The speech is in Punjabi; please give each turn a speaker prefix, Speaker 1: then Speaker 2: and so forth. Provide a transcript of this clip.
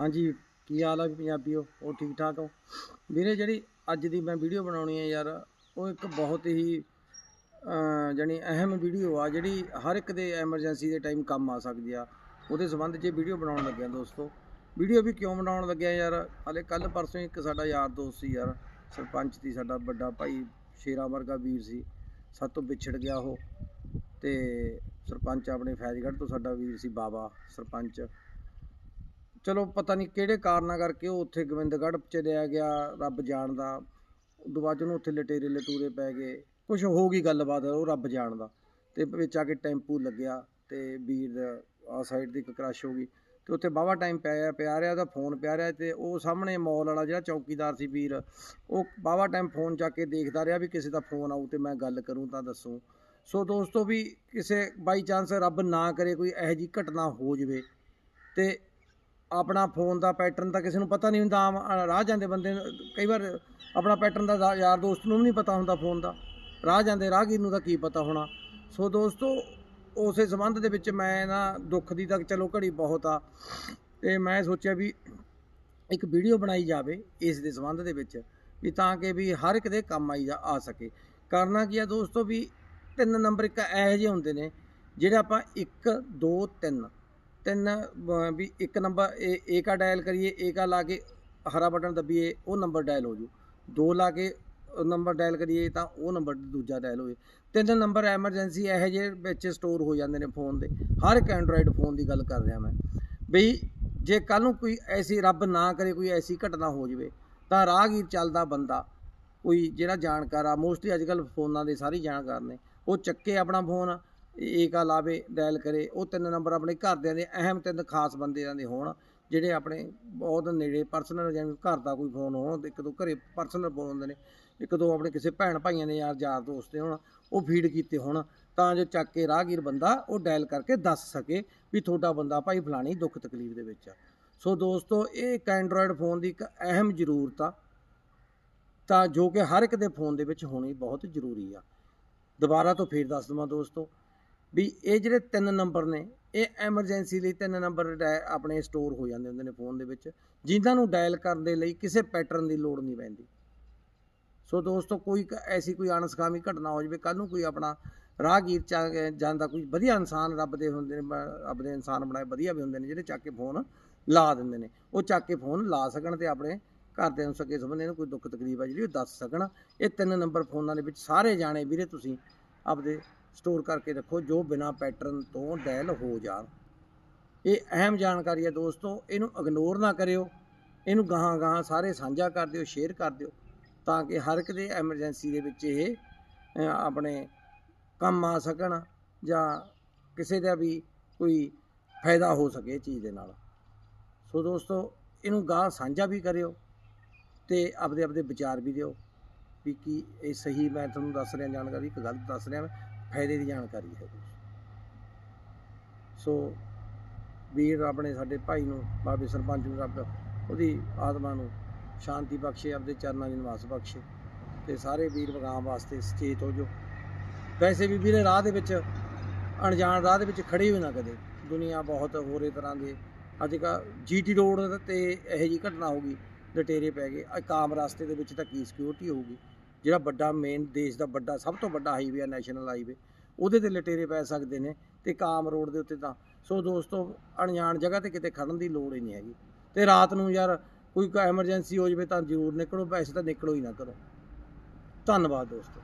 Speaker 1: ਹਾਂਜੀ ਕੀ ਹਾਲ ਆ ਵੀ ਪੰਜਾਬੀਓ ਉਹ ਠੀਕ ਠਾਕ ਹੋ? ਵੀਰੇ ਜਿਹੜੀ ਅੱਜ ਦੀ ਮੈਂ ਵੀਡੀਓ ਬਣਾਉਣੀ ਹੈ ਯਾਰ ਉਹ ਇੱਕ ਬਹੁਤ ਹੀ ਅਹ, ਜਾਣੀ ਅਹਿਮ ਵੀਡੀਓ ਆ ਜਿਹੜੀ ਹਰ ਇੱਕ ਦੇ ਐਮਰਜੈਂਸੀ ਦੇ ਟਾਈਮ ਕੰਮ ਆ ਸਕਦੀ ਆ। ਉਹਦੇ ਸੰਬੰਧ 'ਚ ਵੀਡੀਓ ਬਣਾਉਣ ਲੱਗਿਆ ਦੋਸਤੋ। ਵੀਡੀਓ ਵੀ ਕਿਉਂ ਬਣਾਉਣ ਲੱਗਿਆ ਯਾਰ? ਹਲੇ ਕੱਲ ਪਰਸੋਂ ਇੱਕ ਸਾਡਾ ਯਾਰ ਦੋਸਤ ਸੀ ਯਾਰ ਸਰਪੰਚ ਦੀ ਸਾਡਾ ਵੱਡਾ ਭਾਈ ਸ਼ੇਰਾ ਵਰਗਾ ਵੀਰ ਸੀ। ਸਾਡੇ ਤੋਂ ਵਿਛੜ ਗਿਆ ਉਹ। ਤੇ ਸਰਪੰਚ ਆਪਣੇ ਫੈਜ਼ਗੜ੍ਹ ਤੋਂ ਸਾਡਾ ਵੀਰ ਸੀ ਬਾਬਾ ਸਰਪੰਚ। ਚਲੋ ਪਤਾ ਨਹੀਂ ਕਿਹੜੇ ਕਾਰਨਾਂ ਕਰਕੇ ਉਹ ਉੱਥੇ ਗੋਬਿੰਦਗੜ੍ਹ ਚਲਿਆ ਗਿਆ ਰੱਬ ਜਾਣਦਾ ਉਦੋਂ ਬਾਅਦ 'ਚ ਉਹਨੂੰ ਉੱਥੇ ਲਟੇਰੇ ਲਟੂਰੇ ਪੈ ਗਏ ਕੁਝ ਹੋ ਗਈ ਗੱਲਬਾਤ ਉਹ ਰੱਬ ਜਾਣਦਾ ਤੇ ਵਿੱਚ ਆ ਕੇ ਟੈਂਪੂ ਲੱਗਿਆ ਤੇ ਵੀਰ ਆ ਸਾਈਡ ਦੀ ਇੱਕ ਕ੍ਰਸ਼ ਹੋ ਗਈ ਤੇ ਉੱਥੇ ਬਾਵਾ ਟਾਈਮ ਪਿਆ ਪਿਆ ਰਿਹਾ ਉਹਦਾ ਫੋਨ ਪਿਆ ਰਿਹਾ ਤੇ ਉਹ ਸਾਹਮਣੇ ਮੌਲ ਵਾਲਾ ਜਿਹੜਾ ਚੌਕੀਦਾਰ ਸੀ ਵੀਰ ਉਹ ਬਾਵਾ ਟਾਈਮ ਫੋਨ ਚੱਕ ਕੇ ਦੇਖਦਾ ਰਿਹਾ ਵੀ ਕਿਸੇ ਦਾ ਫੋਨ ਆਊ ਤੇ ਮੈਂ ਗੱਲ ਕਰੂੰ ਤਾਂ ਦੱਸੋ। ਸੋ ਦੋਸਤੋ ਵੀ ਕਿਸੇ ਬਾਈ ਚਾਂਸ ਰੱਬ ਨਾ ਕਰੇ ਕੋਈ ਇਹੋ ਜਿਹੀ ਘਟਨਾ ਹੋ ਜਵੇ ਤੇ ਆਪਣਾ ਫੋਨ ਦਾ ਪੈਟਰਨ ਤਾਂ ਕਿਸੇ ਨੂੰ ਪਤਾ ਨਹੀਂ ਹੁੰਦਾ, ਆਮ ਰਾਹ ਜਾਂਦੇ ਬੰਦੇ ਨੂੰ, ਕਈ ਵਾਰ ਆਪਣਾ ਪੈਟਰਨ ਦਾ ਯਾਰ ਦੋਸਤ ਨੂੰ ਵੀ ਨਹੀਂ ਪਤਾ ਹੁੰਦਾ ਫੋਨ ਦਾ। ਰਾਹ ਜਾਂਦੇ ਰਾਹਗੀਰ ਨੂੰ ਤਾਂ ਕੀ ਪਤਾ ਹੋਣਾ। ਸੋ ਦੋਸਤੋ, ਉਸੇ ਸੰਬੰਧ ਦੇ ਵਿੱਚ ਮੈਂ ਨਾ ਦੁੱਖ ਦੀ ਤੱਕ ਚਲੋ ਘੜੀ ਬਹੁਤ ਆ। ਤੇ ਮੈਂ ਸੋਚਿਆ ਵੀ ਇੱਕ ਵੀਡੀਓ ਬਣਾਈ ਜਾਵੇ ਇਸ ਦੇ ਸੰਬੰਧ ਦੇ ਵਿੱਚ, ਵੀ ਤਾਂ ਕਿ ਵੀ ਹਰ ਇੱਕ ਦੇ ਕੰਮ ਆਈ ਜਾ, ਆ ਸਕੇ। ਕਰਨਾ ਕੀ ਆ ਦੋਸਤੋ ਵੀ ਤਿੰਨ ਨੰਬਰ ਇੱਕ ਇਹੋ ਜਿਹੇ ਹੁੰਦੇ ਨੇ, ਜਿਹੜੇ ਆਪਾਂ 1 2 3 ਤਿੰਨ ਵੀ ਇੱਕ ਨੰਬਰ ਏ ਏ ਕਾ ਡਾਇਲ ਕਰੀਏ ਏ ਕਾ ਲਾ ਕੇ ਹਰਾ ਬਟਨ ਦਬੀਏ, ਉਹ ਨੰਬਰ ਡਾਇਲ ਹੋ ਜੂ। ਦੋ ਲਾ ਕੇ ਨੰਬਰ ਡਾਇਲ ਕਰੀਏ ਤਾਂ ਉਹ ਨੰਬਰ ਦੂਜਾ ਡਾਇਲ ਹੋਏ। ਤਿੰਨ ਨੰਬਰ ਐਮਰਜੈਂਸੀ ਇਹੋ ਜਿਹੇ ਵਿੱਚ ਸਟੋਰ ਹੋ ਜਾਂਦੇ ਨੇ ਫੋਨ ਦੇ। ਹਰ ਇੱਕ ਐਂਡਰੋਇਡ ਫੋਨ ਦੀ ਗੱਲ ਕਰ ਰਿਹਾ ਮੈਂ। ਬਈ ਜੇ ਕੱਲ ਨੂੰ ਕੋਈ ਐਸੀ ਰੱਬ ਨਾ ਕਰੇ, ਕੋਈ ਐਸੀ ਘਟਨਾ ਹੋ ਜਵੇ, ਤਾਂ ਰਾਹਗੀਰ ਚੱਲਦਾ ਬੰਦਾ, ਕੋਈ ਜਿਹੜਾ ਜਾਣਕਾਰ ਆ ਮੋਸਟਲੀ ਅੱਜ ਕੱਲ ਫੋਨਾਂ ਦੇ ਸਾਰੇ ਜਾਣਕਾਰ ਨੇ, ਉਹ ਚੱਕੇ ਆਪਣਾ ਫੋਨ ਏਕਾ ਲਾਵੇ ਡਾਇਲ ਕਰੇ, ਉਹ ਤਿੰਨ ਨੰਬਰ ਆਪਣੇ ਘਰਦਿਆਂ ਦੇ ਅਹਿਮ ਤਿੰਨ ਖਾਸ ਬੰਦਿਆਂ ਦੇ ਹੋਣ, ਜਿਹੜੇ ਆਪਣੇ ਬਹੁਤ ਨੇੜੇ ਪਰਸਨਲ ਜਾਂ ਘਰ ਦਾ ਕੋਈ ਫੋਨ ਹੋਣ, ਇੱਕ ਦੋ ਘਰੇ ਪਰਸਨਲ ਫੋਨ ਹੁੰਦੇ ਨੇ, ਇੱਕ ਦੋ ਆਪਣੇ ਕਿਸੇ ਭੈਣ ਭਾਈਆਂ ਦੇ ਯਾਰ ਯਾਰ ਦੋਸਤ ਦੇ ਹੋਣ, ਉਹ ਫੀਡ ਕੀਤੇ ਹੋਣ, ਤਾਂ ਜੋ ਚੱਕ ਕੇ ਰਾਹਗੀਰ ਬੰਦਾ ਉਹ ਡਾਇਲ ਕਰਕੇ ਦੱਸ ਸਕੇ ਵੀ ਤੁਹਾਡਾ ਬੰਦਾ ਭਾਈ ਫਲਾਣੀ ਦੁੱਖ ਤਕਲੀਫ ਦੇ ਵਿੱਚ ਆ। ਸੋ ਦੋਸਤੋ, ਇਹ ਇੱਕ ਐਂਡਰੋਇਡ ਫੋਨ ਦੀ ਇੱਕ ਅਹਿਮ ਜ਼ਰੂਰਤ ਆ, ਤਾਂ ਜੋ ਕਿ ਹਰ ਇੱਕ ਦੇ ਫੋਨ ਦੇ ਵਿੱਚ ਹੋਣੀ ਬਹੁਤ ਜ਼ਰੂਰੀ ਆ। ਦੁਬਾਰਾ ਤੋਂ ਫੇਰ ਦੱਸ ਦਵਾਂ ਦੋਸਤੋ ਵੀ ਇਹ ਜਿਹੜੇ ਤਿੰਨ ਨੰਬਰ ਨੇ, ਇਹ ਐਮਰਜੈਂਸੀ ਲਈ ਤਿੰਨ ਨੰਬਰ ਡਾਇ- ਆਪਣੇ ਸਟੋਰ ਹੋ ਜਾਂਦੇ ਹੁੰਦੇ ਨੇ ਫੋਨ ਦੇ ਵਿੱਚ, ਜਿਨ੍ਹਾਂ ਨੂੰ ਡਾਇਲ ਕਰਨ ਦੇ ਲਈ ਕਿਸੇ ਪੈਟਰਨ ਦੀ ਲੋੜ ਨਹੀਂ ਪੈਂਦੀ। ਸੋ ਦੋਸਤੋ, ਕੋਈ ਐਸੀ ਕੋਈ ਅਣਸਖਾਮੀ ਘਟਨਾ ਹੋ ਜਾਵੇ ਕੱਲ ਨੂੰ ਕੋਈ ਆਪਣਾ ਰਾਹਗੀਰ ਚ ਜਾਂਦਾ ਕੋਈ ਵਧੀਆ ਇਨਸਾਨ ਰੱਬ ਦੇ ਹੁੰਦੇ ਨੇ ਰੱਬ ਦੇ ਇਨਸਾਨ ਬਣਾਏ ਵਧੀਆ ਵੀ ਹੁੰਦੇ ਨੇ, ਜਿਹੜੇ ਚੱਕ ਕੇ ਫੋਨ ਲਾ ਦਿੰਦੇ ਨੇ, ਉਹ ਚੱਕ ਕੇ ਫੋਨ ਲਾ ਸਕਣ ਤੇ ਆਪਣੇ ਘਰਦਿਆਂ ਨੂੰ ਸਕੇ ਸੰਬੰਧੀ ਨੂੰ ਕੋਈ ਦੁੱਖ ਤਕਲੀਫ ਆ ਜਿਹੜੀ ਉਹ ਦੱਸ ਸਕਣ। ਇਹ ਤਿੰਨ ਨੰਬਰ ਫੋਨਾਂ ਦੇ ਵਿੱਚ ਸਾਰੇ ਜਾਣੇ ਵੀਰੇ ਤੁਸੀਂ ਆਪਦੇ ਸਟੋਰ ਕਰਕੇ ਰੱਖੋ, ਜੋ ਬਿਨਾ ਪੈਟਰਨ ਤੋਂ ਡੈਲ ਹੋ ਜਾਣ। ਇਹ ਅਹਿਮ ਜਾਣਕਾਰੀ ਹੈ ਦੋਸਤੋ, ਇਹਨੂੰ ਇਗਨੋਰ ਨਾ ਕਰਿਓ, ਇਹਨੂੰ ਗਾਹਾਂ ਗਾਹਾਂ ਸਾਰੇ ਸਾਂਝਾ ਕਰ ਦਿਓ ਸ਼ੇਅਰ ਕਰ ਦਿਓ, ਤਾਂ ਕਿ ਹਰ ਇੱਕ ਦੇ ਐਮਰਜੈਂਸੀ ਦੇ ਵਿੱਚ ਇਹ ਆਪਣੇ ਕੰਮ ਆ ਸਕਣ ਜਾਂ ਕਿਸੇ ਦਾ ਵੀ ਕੋਈ ਫਾਇਦਾ ਹੋ ਸਕੇ ਇਹ ਚੀਜ਼ ਦੇ ਨਾਲ। ਸੋ ਦੋਸਤੋ, ਇਹਨੂੰ ਗਾਹ ਸਾਂਝਾ ਵੀ ਕਰਿਓ ਤੇ ਆਪਦੇ ਆਪਦੇ ਵਿਚਾਰ ਵੀ ਦਿਓ ਵੀ ਕੀ ਇਹ ਸਹੀ ਮੈਂ ਤੁਹਾਨੂੰ ਦੱਸ ਰਿਹਾ, ਜਾਣਕਾਰੀ ਇੱਕ ਗਲਤ ਦੱਸ ਰਿਹਾ ਫਾਇਦੇ ਦੀ ਜਾਣਕਾਰੀ ਹੈ ਸੋ ਵੀਰ ਰੱਬ ਨੇ ਸਾਡੇ ਭਾਈ ਨੂੰ, ਬਾਬੇ ਸਰਪੰਚ ਨੂੰ, ਰੱਬ ਉਹਦੀ ਆਤਮਾ ਨੂੰ ਸ਼ਾਂਤੀ ਬਖਸ਼ੇ, ਆਪਦੇ ਚਰਨਾਂ ਦੀ ਨਿਵਾਸ ਬਖਸ਼ੇ ਤੇ ਸਾਰੇ ਵੀਰ ਵਗਾਮ ਵਾਸਤੇ ਸੁਚੇਤ ਹੋ ਜੋ ਵੈਸੇ ਵੀ ਵੀਰੇ ਰਾਹ ਦੇ ਵਿੱਚ, ਅਣਜਾਣ ਰਾਹ ਦੇ ਵਿੱਚ ਖੜੇ ਹੋ ਨਾ ਕਦੇ। ਦੁਨੀਆ ਬਹੁਤ ਹੋਰੇ ਤਰ੍ਹਾਂ ਦੇ ਅੱਜ ਕੱਲ੍ਹ ਜੀਟੀ ਰੋਡ ਤੇ ਇਹੋ ਜਿਹੀ ਘਟਨਾ ਹੋ ਗਈ, ਲਟੇਰੇ ਪੈ ਗਏ ਇੱਕ ਆਮ ਰਸਤੇ ਦੇ ਵਿੱਚ ਤਾਂ ਕੀ ਸਿਕਿਉਰਿਟੀ ਹੋਊਗੀ। ਜਿਹੜਾ ਵੱਡਾ ਮੇਨ ਦੇਸ਼ ਦਾ ਵੱਡਾ, ਸਭ ਤੋਂ ਵੱਡਾ ਹਾਈਵੇ ਆ ਨੈਸ਼ਨਲ ਹਾਈਵੇ ਉਹਦੇ ਤੇ ਲਟੇਰੇ ਪੈ ਸਕਦੇ ਨੇ ਤੇ ਕਾਮ ਰੋਡ ਦੇ ਉੱਤੇ ਤਾਂ। ਸੋ ਦੋਸਤੋ, ਅਣਜਾਣ ਜਗ੍ਹਾ ਤੇ ਕਿਤੇ ਖੜਨ ਦੀ ਲੋੜ ਹੀ ਨਹੀਂ ਹੈਗੀ। ਤੇ ਰਾਤ ਨੂੰ ਯਾਰ ਕੋਈ ਐਮਰਜੈਂਸੀ ਹੋ ਜਾਵੇ ਤਾਂ ਜ਼ਰੂਰ ਨਿਕਲੋ ਵੈਸੇ ਤਾਂ ਨਿਕਲੋ ਹੀ ਨਾ ਕਰੋ। ਧੰਨਵਾਦ ਦੋਸਤੋ।